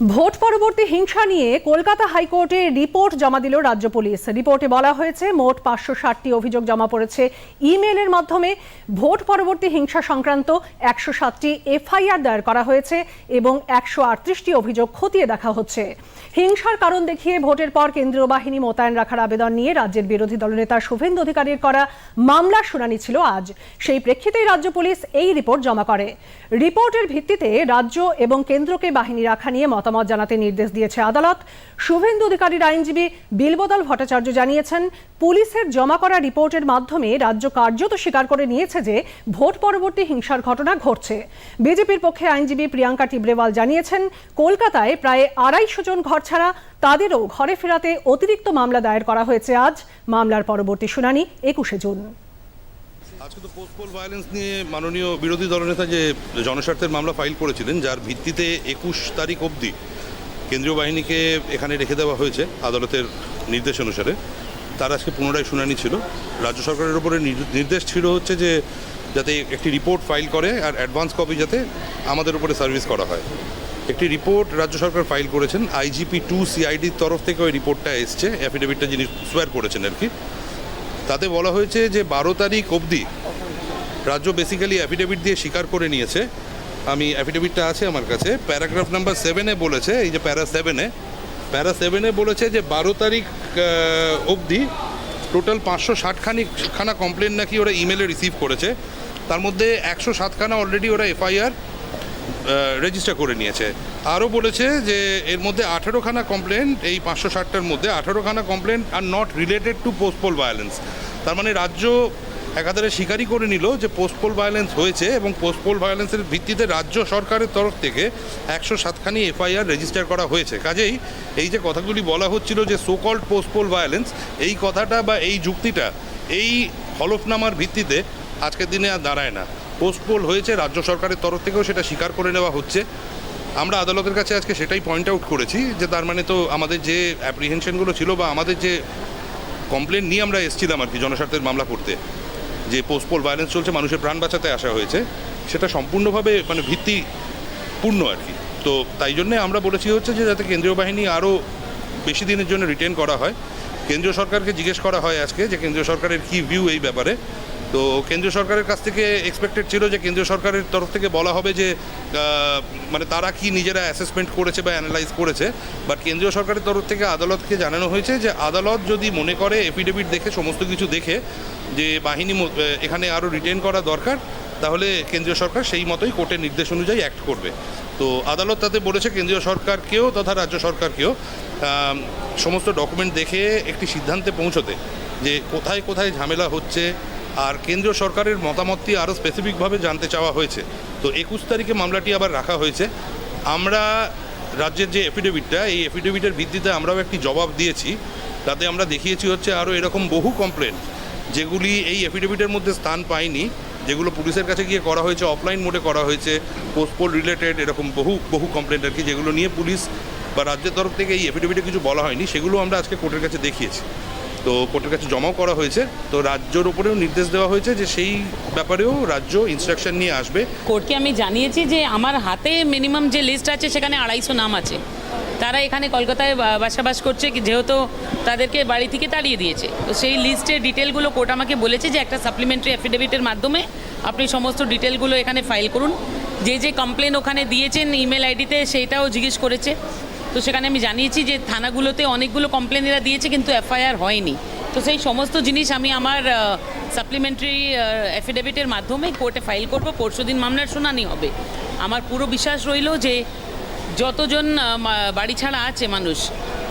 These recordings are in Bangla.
ভোট পরবর্তী হিংসা নিয়ে কলকাতা হাইকোর্টে রিপোর্ট জমা দিল রাজ্য পুলিশ। রিপোর্টে বলা হয়েছে, মোট পাঁচশো ষাটটি অভিযোগ জমা পড়েছে ইমেলের মাধ্যমে। ভোট পরবর্তী হিংসা সংক্রান্ত একশো সাতটি এফআইআর দায়ের করা হয়েছে এবং একশো আটত্রিশটি অভিযোগ খতিয়ে দেখা হচ্ছে। হিংসার কারণ দেখিয়ে ভোটের পর কেন্দ্রীয় বাহিনী মোতায়েন রাখার আবেদন নিয়ে রাজ্যের বিরোধী দলনেতা শুভেন্দু অধিকারীর করা মামলার শুনানি ছিল আজ। সেই প্রেক্ষিতেই রাজ্য পুলিশ এই রিপোর্ট জমা করে। রিপোর্টের ভিত্তিতে রাজ্য এবং কেন্দ্রকে বাহিনী রাখা নিয়ে মতামত জানাতে নির্দেশ দিয়েছে আদালত। শুভেন্দু অধিকারীর আইনজীবী বিলবদল ভট্টাচার্য জানিয়েছেন, পুলিশের জমা করা রিপোর্টের মাধ্যমে রাজ্য কার্যত স্বীকার করে নিয়েছে যে ভোট পরবর্তী হিংসার ঘটনা ঘটছে। বিজেপির পক্ষে আইনজীবী প্রিয়াঙ্কা টিব্রেওয়াল জানিয়েছেন, কলকাতায় প্রায় আড়াইশো জন ঘর ছাড়া তাদেরও ঘরে ফেরাতে অতিরিক্ত মামলা দায়ের করা হয়েছে আজ। মামলার পরবর্তী শুনানি একুশে জুন। আজকে তো পোস্টপোল ভায়োলেন্স নিয়ে মাননীয় বিরোধী দলনেতা যে জনস্বার্থের মামলা ফাইল করেছিলেন, যার ভিত্তিতে একুশ তারিখ অবধি কেন্দ্রীয় বাহিনীকে এখানে রেখে দেওয়া হয়েছে আদালতের নির্দেশ অনুসারে। তার আজকে পুনরায় শুনানি ছিল। রাজ্য সরকারের উপরে নির- নির্দেশ ছিল হচ্ছে যে যাতে একটি রিপোর্ট ফাইল করে আর অ্যাডভান্স কপি যাতে আমাদের উপরে সার্ভিস করা হয়। একটি রিপোর্ট রাজ্য সরকার ফাইল করেছেন। আইজিপি টু সিআইডির তরফ থেকে ওই রিপোর্টটা এসছে। অ্যাফিডেভিটটা যিনি সোয়ার করেছেন আর কি। তাতে বলা হয়েছে যে বারো তারিখ অবধি রাজ্য বেসিক্যালি অ্যাফিডেভিট দিয়ে স্বীকার করে নিয়েছে। আমি অ্যাফিডেভিটটা আছে আমার কাছে। প্যারাগ্রাফ নাম্বার সেভেনে বলেছে, এই যে প্যারা সেভেনে প্যারা সেভেনে বলেছে যে বারো তারিখ অবধি টোটাল পাঁচশো ষাটখানি খানা কমপ্লেন নাকি ওরা ইমেলে রিসিভ করেছে। তার মধ্যে একশো সাতখানা অলরেডি ওরা এফআইআর রেজিস্টার করে নিয়েছে। আরও বলেছে যে এর মধ্যে আঠেরোখানা কমপ্লেন এই পাঁচশো ষাটটার মধ্যে আঠেরোখানা complain are not related to post poll violence তার মানে রাজ্য একাধারে স্বীকারই করে নিল যে পোস্টপোল ভায়োলেন্স হয়েছে এবং পোস্টপোল ভায়োলেন্সের ভিত্তিতে রাজ্য সরকারের তরফ থেকে একশো সাতখানি এফআইআর রেজিস্টার করা হয়েছে। কাজেই এই যে কথাগুলি বলা হচ্ছিল যে সোকল্ড পোস্টপোল ভায়োলেন্স এই কথাটা বা এই যুক্তিটা এই হলফনামার ভিত্তিতে আজকের দিনে আর দাঁড়ায় না। পোস্টপোল হয়েছে, রাজ্য সরকারের তরফ থেকেও সেটা স্বীকার করে নেওয়া হচ্ছে। আমরা আদালতের কাছে আজকে সেটাই পয়েন্ট আউট করেছি যে তার মানে তো আমাদের যে অ্যাপ্রিহেনশনগুলো ছিল বা আমাদের যে কমপ্লেন নিয়ে আমরা এসেছিলাম আর কি জনস্বার্থের মামলা করতে, যে পোস্টপোল ভায়োলেন্স চলছে, মানুষের প্রাণ বাঁচাতে আসা হয়েছে, সেটা সম্পূর্ণভাবে মানে ভিত্তিপূর্ণ আর কি। তো তাই জন্যে আমরা বলেছি হচ্ছে যে যাতে কেন্দ্রীয় বাহিনী আরও বেশি দিনের জন্য রিটেন করা হয়। কেন্দ্রীয় সরকারকে জিজ্ঞেস করা হয় আজকে যে কেন্দ্রীয় সরকারের কী ভিউ এই ব্যাপারে। তো কেন্দ্রীয় সরকারের কাছ থেকে এক্সপেক্টেড ছিল যে কেন্দ্রীয় সরকারের তরফ থেকে বলা হবে যে মানে তারা কি নিজেরা অ্যাসেসমেন্ট করেছে বা অ্যানালাইজ করেছে বাট কেন্দ্রীয় সরকারের তরফ থেকে আদালতকে জানানো হয়েছে যে আদালত যদি মনে করে এফিডেভিট দেখে, সমস্ত কিছু দেখে যে বাহিনী এখানে আরও রিটেন করা দরকার, তাহলে কেন্দ্রীয় সরকার সেই মতোই কোর্টের নির্দেশ অনুযায়ী অ্যাক্ট করবে। তো আদালত তাতে বলেছে কেন্দ্রীয় সরকারকেও তথা রাজ্য সরকারকেও সমস্ত ডকুমেন্ট দেখে একটি সিদ্ধান্তে পৌঁছতে যে কোথায় কোথায় ঝামেলা হচ্ছে আর কেন্দ্রীয় সরকারের মতামতটি আরও স্পেসিফিকভাবে জানতে চাওয়া হয়েছে। তো একুশ তারিখে মামলাটি আবার রাখা হয়েছে। আমরা রাজ্যের যে এফিডেভিটটা এই এফিডেভিটের ভিত্তিতে আমরাও একটি জবাব দিয়েছি। তাতে আমরা দেখিয়েছি হচ্ছে আরও এরকম বহু কমপ্লেন যেগুলি এই এফিডেভিটের মধ্যে স্থান পায়নি, যেগুলো পুলিশের কাছে গিয়ে করা হয়েছে অফলাইন মোডে করা হয়েছে পোস্টপোল রিলেটেড এরকম বহু বহু কমপ্লেন আর কি যেগুলো নিয়ে পুলিশ বা রাজ্যের তরফ থেকে এই এফিডেভিটে কিছু বলা হয়নি, সেগুলো আমরা আজকে কোর্টের কাছে দেখিয়েছি। তো কোর্টের কাছে জমাও করা হয়েছে। তো রাজ্যর উপরেও নির্দেশ দেওয়া হয়েছে যে সেই ব্যাপারেও রাজ্য ইনস্ট্রাকশন নিয়ে আসবে। কোর্টকে আমি জানিয়েছি যে আমার হাতে মিনিমাম যে লিস্ট আছে সেখানে আড়াইশো নাম আছে। তারা এখানে কলকাতায় বাসাবাস করছে যেহেতু তাদেরকে বাড়ি থেকে তাড়িয়ে দিয়েছে। তো সেই লিস্টের ডিটেলগুলো কোর্ট আমাকে বলেছে যে একটা সাপ্লিমেন্টারি অ্যাফিডেভিটের মাধ্যমে আপনি সমস্ত ডিটেলগুলো এখানে ফাইল করুন। যে যে কমপ্লেন ওখানে দিয়েছেন ইমেল আইডিতে সেইটাও জিজ্ঞেস করেছে। তো সেখানে আমি জানিয়েছি যে থানাগুলোতে অনেকগুলো কমপ্লেন এরা দিয়েছে, কিন্তু এফআইআর হয়নি। তো সেই সমস্ত জিনিস আমি আমার সাপ্লিমেন্টারি অ্যাফিডেভিটের মাধ্যমে কোর্টে ফাইল করব। পরশুদিন মামলার শুনানি হবে। আমার পুরো বিশ্বাস রইল যে যতজন বাড়ি ছাড়া আছে মানুষ,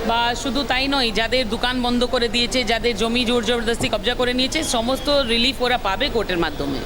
বা শুধু তাই নয়, যাদের দোকান বন্ধ করে দিয়েছে, যাদের জমি জোর জবরদস্তি কবজা করে নিয়েছে, সমস্ত রিলিফ ওরা পাবে কোর্টের মাধ্যমে।